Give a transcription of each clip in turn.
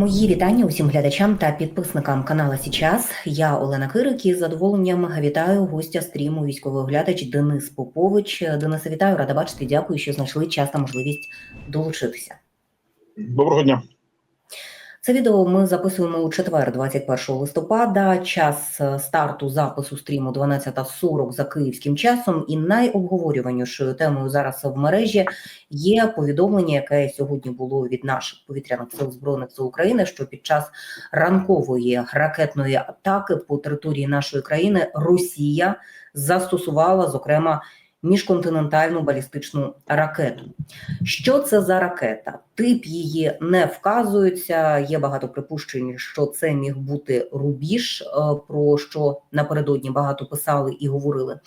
Мої вітання усім глядачам та підписникам канала Січас. Я Олена Кирик і з задоволенням вітаю гостя стріму військовий оглядач Денис Попович. Дениса, вітаю, рада бачити. Дякую, що знайшли час та можливість долучитися. Доброго дня. Це відео ми записуємо у четвер, 21 листопада. Час е, старту запису стріму 12.40 за київським часом. І найобговорюванішою темою зараз в мережі є повідомлення, яке сьогодні було від наших повітряних сил збройних сил України, що під час ранкової ракетної атаки по території нашої країни Росія застосувала зокрема міжконтинентальну балістичну ракету. Що це за ракета? Тип її не вказується. Є багато припущень, що це міг бути рубіж, е, про що напередодні багато писали і говорили.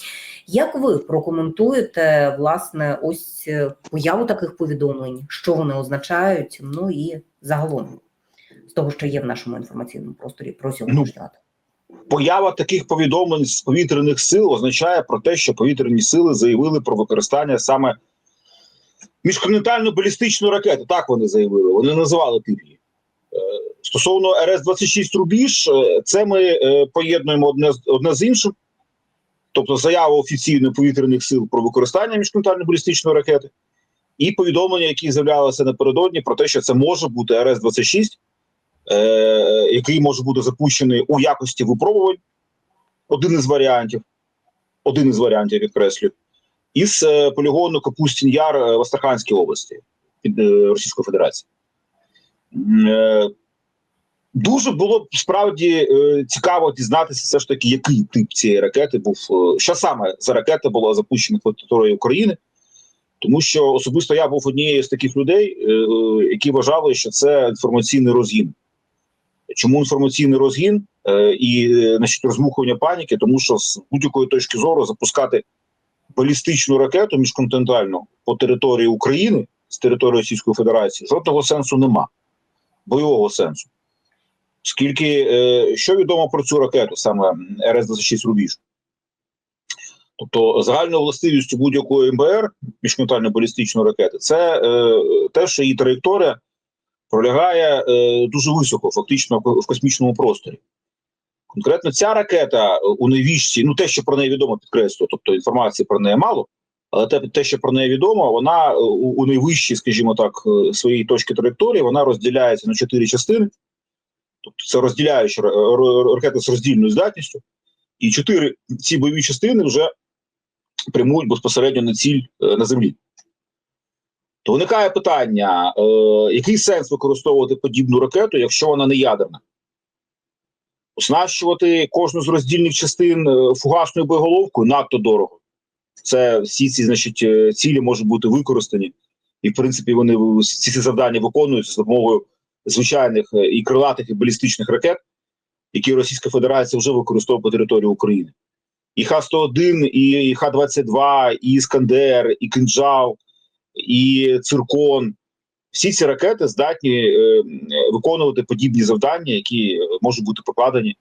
Як ви прокоментуєте власне ось е, появу таких повідомлень, що вони означають? Ну і загалом з того, що є в нашому інформаційному просторі про сьогоднішню атаку? Поява таких повідомлень з повітряних сил означає про те, що повітряні сили заявили про використання саме міжконтинентальну балістичну ракету. Так вони заявили. Вони називали тип її. Е, Стосовно РС-26 Рубіж, е, це ми е, поєднуємо одне, одне з іншим. Тобто заяву офіційної повітряних сил про використання міжконтинентальної балістичної ракети, і повідомлення, які з'являлися напередодні, про те, що це може бути РС-26, е, який може бути запущений у якості випробувань. Один із варіантів, один із варіантів підкреслю, із е, полігону Капустін Яр е, в Астраханській області під е, Російської Федерації. Е, дуже було б справді е, цікаво дізнатися, все ж таки, який тип цієї ракети був, е, що саме за ракета була запущена по території України. Тому що особисто я був однією з таких людей, е, е, які вважали, що це інформаційний розгін. Чому інформаційний розгін е, і е, значить, розмухування паніки? Тому що з будь-якої точки зору запускати балістичну ракету міжконтинентальну по території України з території Російської Федерації жодного сенсу нема, бойового сенсу. Оскільки е, що відомо про цю ракету, саме РС-26 Рубіж? Тобто загальною властивістю будь-якої МБР міжконтинентальної балістичної ракети, це е, те, що її траєкторія пролягає е, дуже високо, фактично в космічному просторі. Конкретно ця ракета е, у найвіщій, ну те, що про неї відомо, підкреслюю, тобто інформації про неї мало, але те, те що про неї відомо, вона е, у, у найвищій, скажімо так, е, своїй точки траєкторії, вона розділяється на чотири частини. Тобто це розділяюча ра- ра- ракета з роздільною здатністю, і чотири ці бойові частини вже прямують безпосередньо на ціль на землі. То виникає питання: е, який сенс використовувати подібну ракету, якщо вона не ядерна? Оснащувати кожну з роздільних частин е, фугасною боєголовкою надто дорого. Це всі ці значить, е, цілі можуть бути використані, і в принципі вони ці завдання виконуються з допомогою звичайних е, і крилатих і балістичних ракет, які Російська Федерація вже використовує по території України. І Х-101, і Х-22, і Іскандер, і Кинджал, і Циркон. Всі ці ракети здатні е, виконувати подібні завдання, які е, можуть бути покладені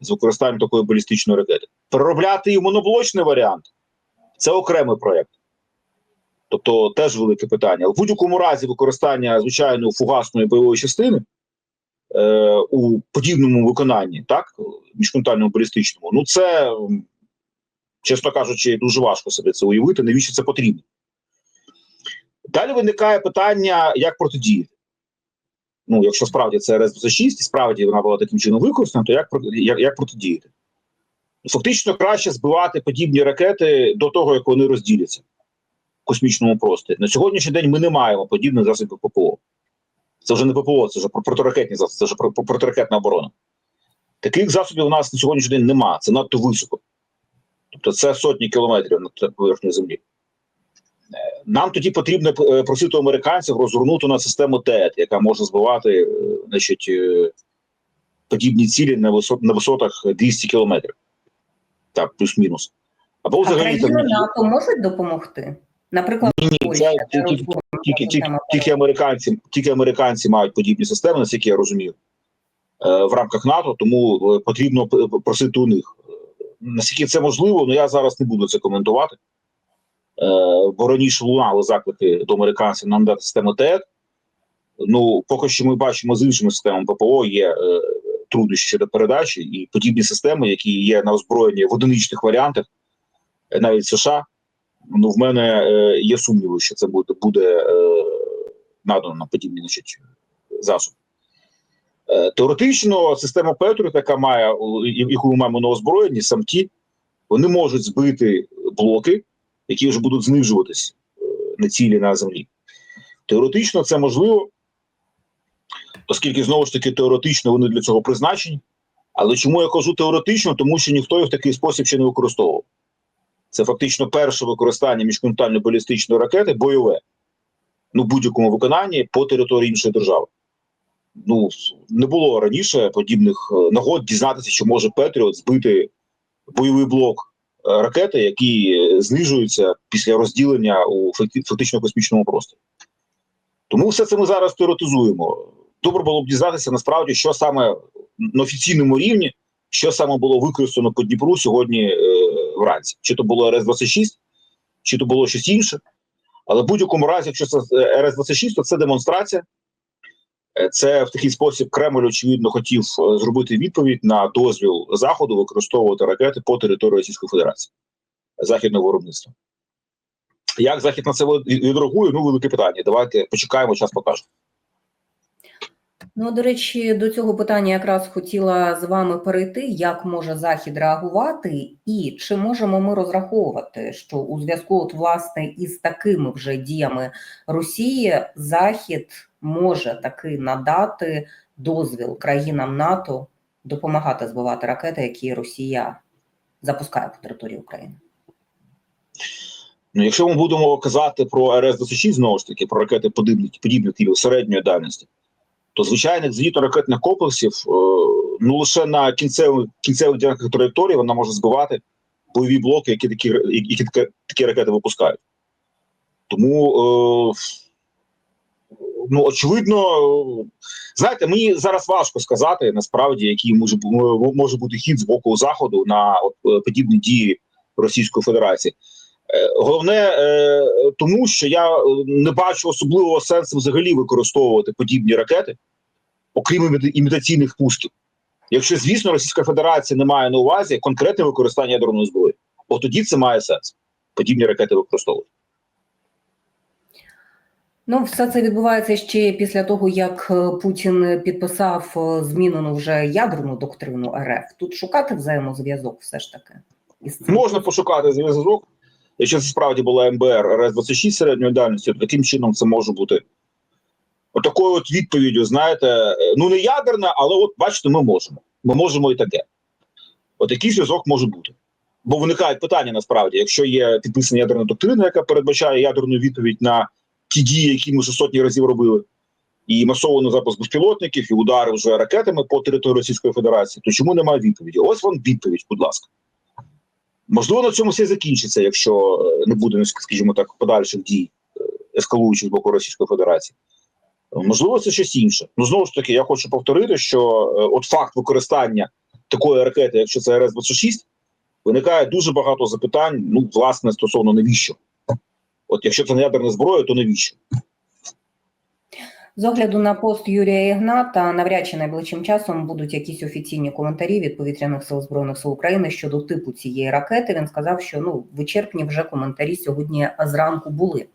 з використанням такої балістичної ракети. Переробляти і моноблочний варіант це окремий проєкт. Тобто теж велике питання. В будь-якому разі використання звичайної фугасної бойової частини е, у подібному виконанні, так, міжконтинентальному балістичному, ну це, чесно кажучи, дуже важко собі це уявити, навіщо це потрібно. Далі виникає питання, як протидіяти. Ну, якщо справді це РС-26, і справді вона була таким чином використана, то як, як, як протидіяти? Фактично краще збивати подібні ракети до того, як вони розділяться в космічному просторі. На сьогоднішній день ми не маємо подібних засобів ППО. Це вже не ППО, це вже про- протиракетні засоби, це вже про- про- протиракетна оборона. Таких засобів у нас на сьогоднішній день немає, це надто високо. Тобто це сотні кілометрів над поверхнею землі. Е, Нам тоді потрібно е, просити американців розгорнути на систему ТЕТ, яка може збивати е, значить, е, подібні цілі на, висот, на висотах 200 кілометрів. Так, плюс-мінус. Або взагалі там країни НАТО можуть допомогти? Наприклад, ні, Польща, це тільки, тільки, тільки, тільки американці, тільки американці мають подібні системи, наскільки я розумію, е, в рамках НАТО, тому е, потрібно просити у них. Е, Наскільки це можливо, ну я зараз не буду це коментувати. Е, Бо раніше лунали заклики до американців нам дати систему ТЕТ. Ну, поки що ми бачимо з іншими системами ППО є е, труднощі щодо передачі і подібні системи, які є на озброєнні в одиничних варіантах, е, навіть США. Ну, в мене е, є сумніви, що це буде, буде е, надано на подібні значить, засоби. Е, теоретично система Петріот, яка має, яку ми маємо на озброєнні, сам ті, вони можуть збити блоки, які вже будуть знижуватись е, на цілі на землі. Теоретично це можливо, оскільки знову ж таки теоретично вони для цього призначені. Але чому я кажу теоретично? Тому що ніхто їх в такий спосіб ще не використовував. Це фактично перше використання міжконтинентальної балістичної ракети бойове ну, в будь-якому виконанні по території іншої держави. Ну, не було раніше подібних е, нагод дізнатися, що може Петріот збити бойовий блок ракети, які знижуються після розділення у фактично космічному просторі. Тому все це ми зараз теоретизуємо. Добре було б дізнатися насправді, що саме на офіційному рівні, що саме було використано по Дніпру сьогодні е, вранці. Чи то було РС-26, чи то було щось інше. Але в будь-якому разі, якщо це е, РС-26, то це демонстрація. Е, Це в такий спосіб Кремль, очевидно, хотів е, зробити відповідь на дозвіл Заходу використовувати ракети по території Російської Федерації західного виробництва. Як Захід на це від- відреагує? Ну, велике питання. Давайте почекаємо, час покаже. Ну, до речі, до цього питання якраз хотіла з вами перейти, як може Захід реагувати, і чи можемо ми розраховувати, що у зв'язку от, власне із такими вже діями Росії Захід може таки надати дозвіл країнам НАТО допомагати збивати ракети, які Росія запускає по території України? Ну, якщо ми будемо казати про РС-26, знову ж таки, про ракети подібних типів середньої дальності, то звичайних зенітно-ракетних комплексів е, ну лише на кінцевих кінцевих ділянках траєкторії вона може збивати бойові блоки, які такі, які такі, ракети випускають. Тому, е, ну, очевидно, знаєте, мені зараз важко сказати насправді, який може, може бути хід з боку Заходу на от, е, подібні дії Російської Федерації. Е, Головне е, тому, що я е, не бачу особливого сенсу взагалі використовувати подібні ракети, окрім імітаційних пусків. Якщо, звісно, Російська Федерація не має на увазі конкретне використання ядерної зброї, от тоді це має сенс. Подібні ракети використовувати. Ну, все це відбувається ще після того, як Путін підписав змінену вже ядерну доктрину РФ. Тут шукати взаємозв'язок все ж таки. Можна пошукати зв'язок. Якщо це справді була МБР РС-26 середньої дальності, то таким чином це може бути отакою от відповіддю, знаєте, ну не ядерна, але от бачите, ми можемо. Ми можемо і таке. От такий зв'язок може бути. Бо виникають питання насправді, якщо є підписана ядерна доктрина, яка передбачає ядерну відповідь на ті дії, які ми вже сотні разів робили, і масований запуск безпілотників, і удари вже ракетами по території Російської Федерації, то чому немає відповіді? Ось вам відповідь, будь ласка. Можливо, на цьому все закінчиться, якщо е, не буде, скажімо так, подальших дій, е, ескалуючих з боку Російської Федерації. Можливо, це щось інше. Ну знову ж таки, я хочу повторити, що е, от факт використання такої ракети, якщо це РС-26, виникає дуже багато запитань. Ну, власне, стосовно навіщо? От якщо це не ядерна зброя, то навіщо? З огляду на пост Юрія Ігната, навряд чи найближчим часом будуть якісь офіційні коментарі від повітряних сил збройних сил України щодо типу цієї ракети. Він сказав, що ну вичерпні вже коментарі сьогодні зранку були.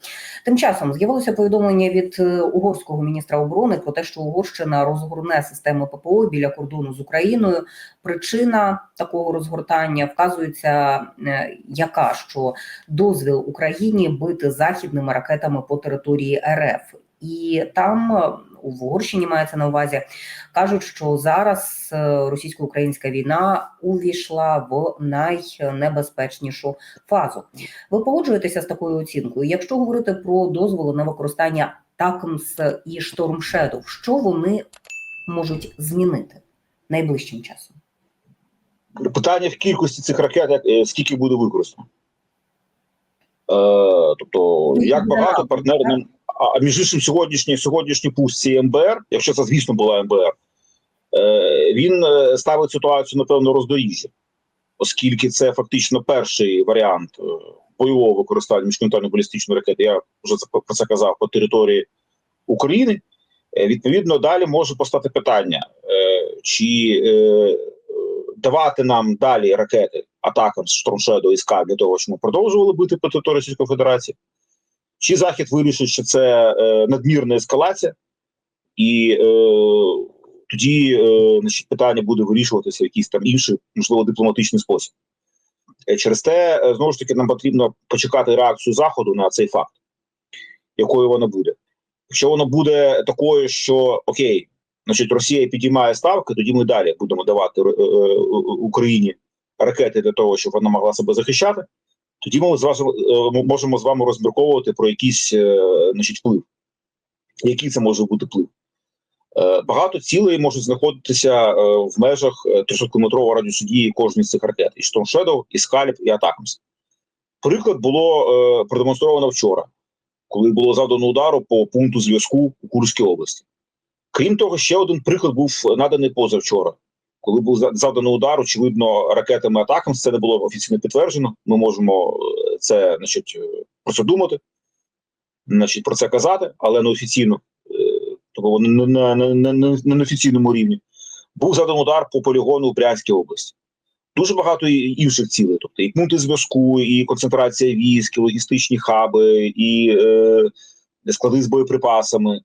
Тим часом з'явилося повідомлення від е, угорського міністра оборони про те, що Угорщина розгорне систему ППО біля кордону з Україною. Причина такого розгортання вказується, е, яка що дозвіл Україні бити західними ракетами по території РФ. І там е, у Угорщині мається на увазі, кажуть, що зараз е, російсько-українська війна увійшла в найнебезпечнішу фазу. Ви погоджуєтеся з такою оцінкою? Якщо говорити про дозволи на використання ТАКМС і Shadow, що вони можуть змінити найближчим часом? Питання в кількості цих ракет, е, скільки буде використано. Е, тобто, як багато партнерів нам. А між іншим, сьогоднішній сьогоднішній пуст цієї МБР, якщо це звісно була МБР, е, він е, ставить ситуацію напевно роздоріжжя, оскільки це фактично перший варіант е, бойового використання міжконтинентальної балістичної ракети. Я вже про це казав по території України. Відповідно, далі може постати питання, чи давати нам далі ракети атакам з Штормшеду і СКА для того, щоб ми продовжували бити по території Російської Федерації, чи Захід вирішить, що це е, надмірна ескалація, і е, тоді е, значить, питання буде вирішуватися в якийсь там інший, можливо, дипломатичний спосіб. Е, Через те, е, знову ж таки, нам потрібно почекати реакцію Заходу на цей факт, якою вона буде. Якщо вона буде такою, що окей, значить Росія підіймає ставки, тоді ми далі будемо давати е, е, Україні ракети для того, щоб вона могла себе захищати. Тоді ми з вас, е, можемо з вами розмірковувати про якийсь е, значить, вплив. Який це може бути вплив? Е, Багато цілей можуть знаходитися в межах 300-кілометрового радіусу дії кожної з цих ракет: і Storm Shadow, і Скаліп, і Атакамс. Приклад було продемонстровано вчора, коли було завдано удару по пункту зв'язку у Курській області. Крім того, ще один приклад був наданий позавчора, коли був за- завдано удар, очевидно, ракетами Атакамс. Це не було офіційно підтверджено. Ми можемо е, це значить, е, про це думати, значить, про це казати, але не офіційно. Е, Тобто на, на, на, на, на, неофіційному рівні. Був задан удар по полігону у Брянській області. Дуже багато інших цілей, тобто і пункти зв'язку, і концентрація військ, і логістичні хаби, і е, склади з боєприпасами,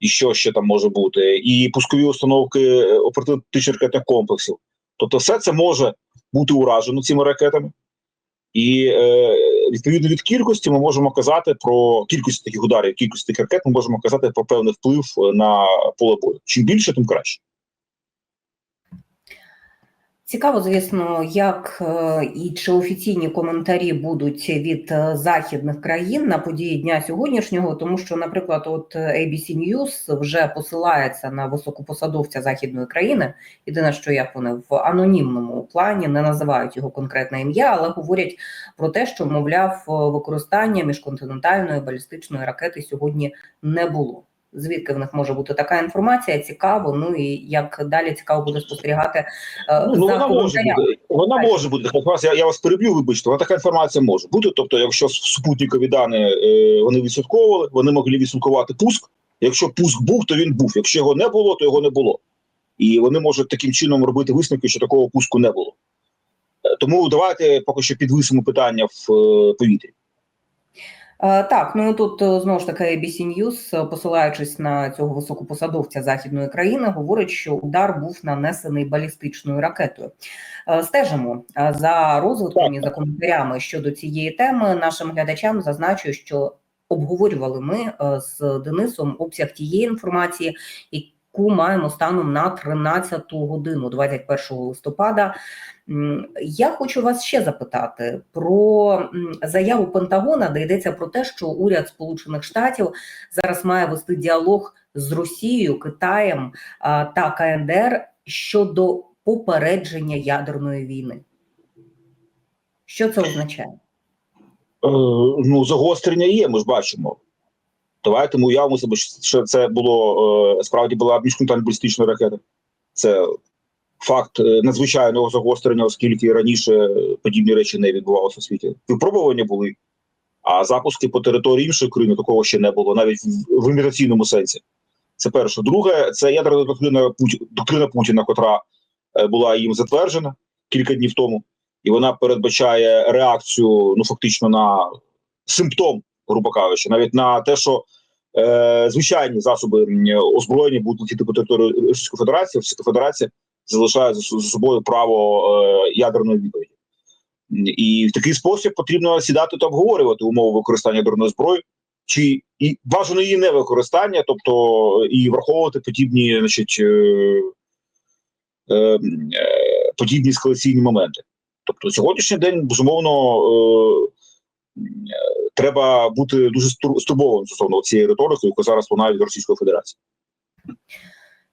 і що ще там може бути, і пускові установки е, оперативно-тактичних ракетних комплексів. Тобто, все це може бути уражено цими ракетами. І е, відповідно від кількості ми можемо казати про кількість таких ударів, кількість таких ракет, ми можемо казати про певний вплив е, на поле бою. Чим більше, тим краще. Цікаво, звісно, як е, і чи офіційні коментарі будуть від е, західних країн на події дня сьогоднішнього, тому що, наприклад, от ABC News вже посилається на високопосадовця західної країни. Єдине, що як вони в анонімному плані не називають його конкретне ім'я, але говорять про те, що мовляв використання міжконтинентальної балістичної ракети сьогодні не було. Звідки в них може бути така інформація? Цікаво. Ну і як далі цікаво буде спостерігати е, Ну, за вона може бути. Вона може бути. Вас- Я, я вас переб'ю, вибачте, вона така інформація може бути. Тобто, якщо супутникові дані е, вони відслідковували, вони могли відслідкувати пуск. Якщо пуск був, то він був. Якщо його не було, то його не було. І вони можуть таким чином робити висновки, що такого пуску не було. Е, Тому давайте поки що підвисимо питання в повітрі. Е, Так, ну тут е, знову ж таки ABC News, е, посилаючись на цього високопосадовця західної країни, говорить, що удар був нанесений балістичною ракетою. Стежимо за розвитком і за коментарями щодо цієї теми. Нашим глядачам зазначу, що обговорювали ми з Денисом обсяг тієї інформації, яку маємо станом на 13 годину 21 листопада. Я хочу вас ще запитати про заяву Пентагона, де йдеться про те, що уряд Сполучених Штатів зараз має вести діалог з Росією, Китаєм та КНДР щодо попередження ядерної війни. Що це означає? Е, ну, загострення є, ми ж бачимо. Давайте ми уявимо себе, що це було е, справді була міжконтинентальна балістична ракета. Це факт е, надзвичайного загострення, оскільки раніше подібні речі не відбувалися у світі. Випробування були, а запуски по території іншої країни такого ще не було, навіть в, імітаційному сенсі. Це перше. Друге, це ядерна доктрина, доктрина Путіна, котра е, була їм затверджена кілька днів тому, і вона передбачає реакцію ну фактично на симптом, грубо кажучи, навіть на те, що е, звичайні засоби озброєння будуть летіти по території Російської Федерації, Російська Федерація залишає за, собою право е, ядерної відповіді. І в такий спосіб потрібно сідати та обговорювати умови використання ядерної зброї, чи і бажано її не використання, тобто і враховувати подібні, значить, е, е, е, подібні ескалаційні моменти. Тобто, сьогоднішній день безумовно е, треба бути дуже стур- стурбованим стосовно цієї риторики, яка зараз лунає від Російської Федерації.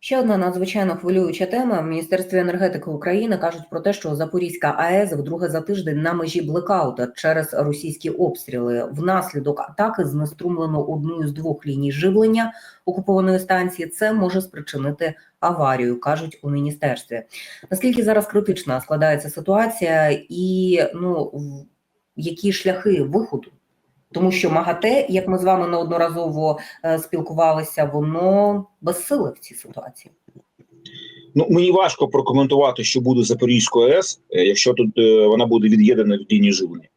Ще одна надзвичайно хвилююча тема. В Міністерстві енергетики України кажуть про те, що Запорізька АЕС вдруге за тиждень на межі блекаута через російські обстріли. Внаслідок атаки знеструмлено одну з двох ліній живлення окупованої станції. Це може спричинити аварію, кажуть у міністерстві. Наскільки зараз критична складається ситуація, і ну які шляхи виходу Тому що МАГАТЕ, як ми з вами неодноразово е, спілкувалися, воно безсиле в цій ситуації. Ну мені важко прокоментувати, що буде Запорізькою АЕС, е, якщо тут е, вона буде від'єднана від лінії живлення.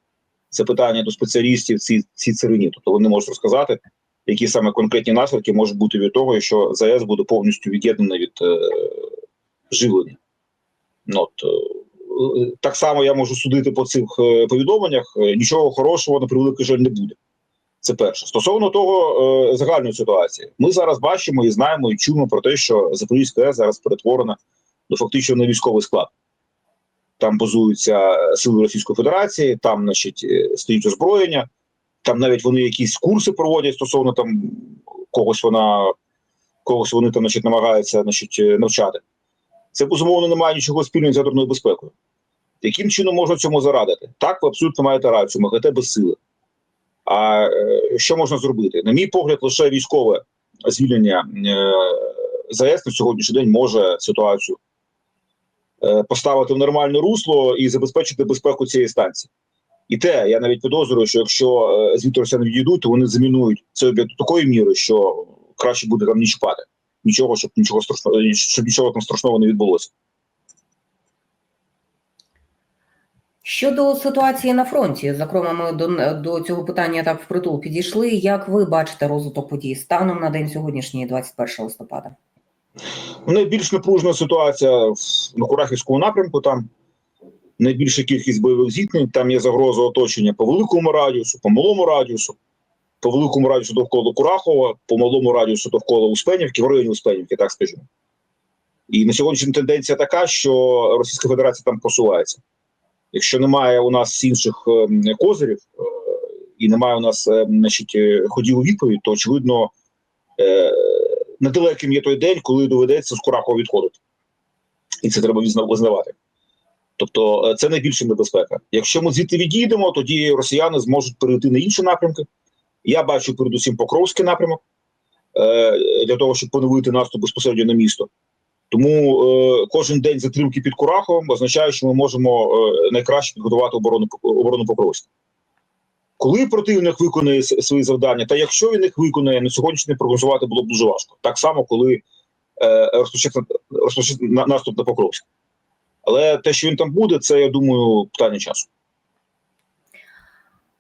Це питання до спеціалістів цій цій царині. Тобто вони можуть розказати, які саме конкретні наслідки можуть бути від того, що ЗАЕС буде повністю від'єднана від е, живлення. Ну, от, так само я можу судити по цих е, повідомленнях. е, Нічого хорошого на превеликий жаль не буде. Це перше. Стосовно того е, загальної ситуації, ми зараз бачимо і знаємо, і чуємо про те, що Запорізька АЕС зараз перетворена до фактично на військовий склад. Там базуються сили Російської Федерації, там, значить, е, стоїть озброєння, там навіть вони якісь курси проводять стосовно там когось вона когось вони там, значить, намагаються значить, е, навчати. Це безумовно не має нічого спільного з ядерною безпекою. Яким чином можна цьому зарадити? Так, ви абсолютно маєте рацію, МАГАТЕ без сили. А е, що можна зробити? На мій погляд, лише військове звільнення е, ЗАЕС на сьогоднішній день може ситуацію е, поставити в нормальне русло і забезпечити безпеку цієї станції. І те, я навіть підозрюю, що якщо звідти росіяни відійдуть, то вони замінують цей об'єкт такої міри, що краще буде там не чіпати. Нічого, щоб нічого страшного, щоб нічого там страшного не відбулося. Щодо ситуації на фронті, зокрема, ми до, до цього питання так впритул підійшли. Як ви бачите розвиток подій станом на день сьогоднішній, 21 листопада? Найбільш напружена ситуація в Курахівському напрямку. Там найбільша кількість бойових зіткнень. Там є загроза оточення по великому радіусу, по малому радіусу, по великому радіусу довкола Курахова, по малому радіусу довкола Успенівки, в районі Успенівки, так скажімо. І на сьогоднішній тенденція така, що Російська Федерація там просувається. Якщо немає у нас інших е, козирів е, і немає у нас е, значить, ходів у відповідь, то очевидно недалеким є той день, коли доведеться з Курахова відходити. І це треба визнавати. Тобто це найбільша небезпека. Якщо ми звідти відійдемо, тоді росіяни зможуть перейти на інші напрямки. Я бачу передусім Покровський напрямок для того, щоб поновити наступ безпосередньо на місто. Тому е, кожен день затримки під Кураховим означає, що ми можемо е, найкраще підготувати оборону оборону Покровська. Коли противник виконує свої завдання, та якщо він їх виконує, на сьогоднішній день прогнозувати було б дуже важко. Так само, коли е, розпочати, розпочати наступ на Покровськ. Але те, що він там буде, це я думаю, питання часу.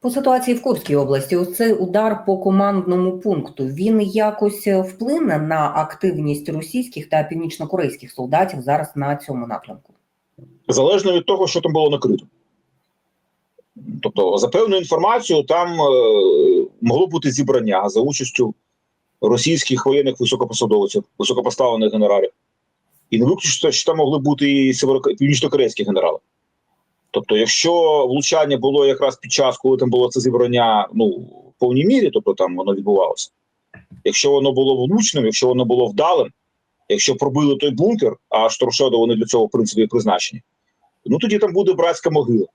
По ситуації в Курській області, ось цей удар по командному пункту, він якось вплине на активність російських та північнокорейських солдатів зараз на цьому напрямку? Залежно від того, що там було накрито. Тобто, за певною інформацією, там е, могло бути зібрання за участю російських воєнних високопосадовців, високопоставлених генералів. І не виключно, що там могли бути і північно-корейські генерали. Тобто, якщо влучання було якраз під час, коли там було це зібрання ну, в повній мірі, тобто там воно відбувалося. Якщо воно було влучним, якщо воно було вдалим, якщо пробили той бункер, а Шторшедо вони для цього в принципі призначені, ну тоді там буде братська могила.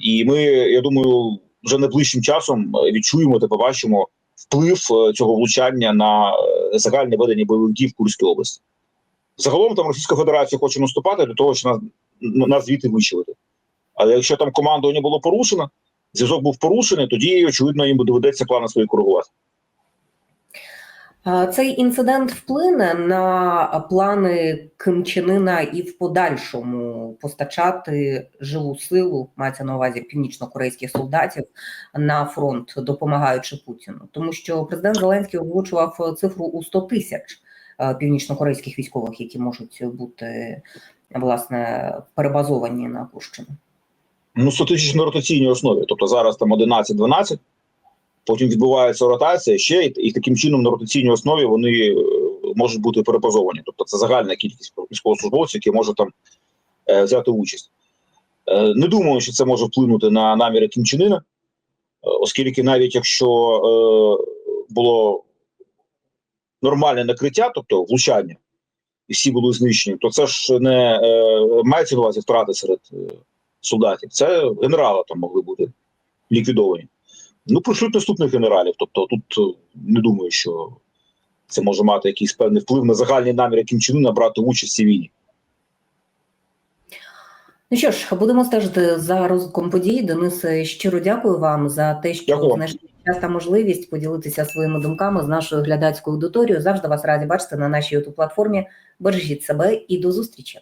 І ми, я думаю, вже найближчим часом е, відчуємо та побачимо вплив е, цього влучання на е, загальне ведення бойових дій в Курській області. Загалом там Російська Федерація хоче наступати для того, щоб нас, звідти вичилити. Але якщо там командування було порушено, зв'язок був порушений, тоді, очевидно, їм доведеться плани свої коригувати. Цей інцидент вплине на плани Ким Чен Ына і в подальшому постачати живу силу, мається на увазі північно-корейських солдатів на фронт, допомагаючи Путіну, тому що президент Зеленський озвучував цифру у 100 тисяч північно-корейських військових, які можуть бути власне перебазовані на Курщину. Ну, статистично на ротаційній основі. Тобто зараз там 11-12, потім відбувається ротація ще, і, таким чином на ротаційній основі вони е, можуть бути перебазовані. Тобто це загальна кількість військовослужбовців, які можуть там е, взяти участь. Е, не думаю, що це може вплинути на наміри Кім Чен Ына, е, оскільки навіть якщо е, було нормальне накриття, тобто влучання, і всі були знищені, то це ж не е, мається на увазі втрати серед е, солдатів. Це генерали там могли бути ліквідовані. Ну, пришлють наступних генералів. Тобто тут е, не думаю, що це може мати якийсь певний вплив на загальний намір Кім Чен Ына брати участь у цій війні. Ну що ж, будемо стежити за розвитком подій. Денис, щиро дякую вам за те, що знайшли час та можливість поділитися своїми думками з нашою глядацькою аудиторією. Завжди вас раді бачити на нашій youtube платформі. Бережіть себе і до зустрічі.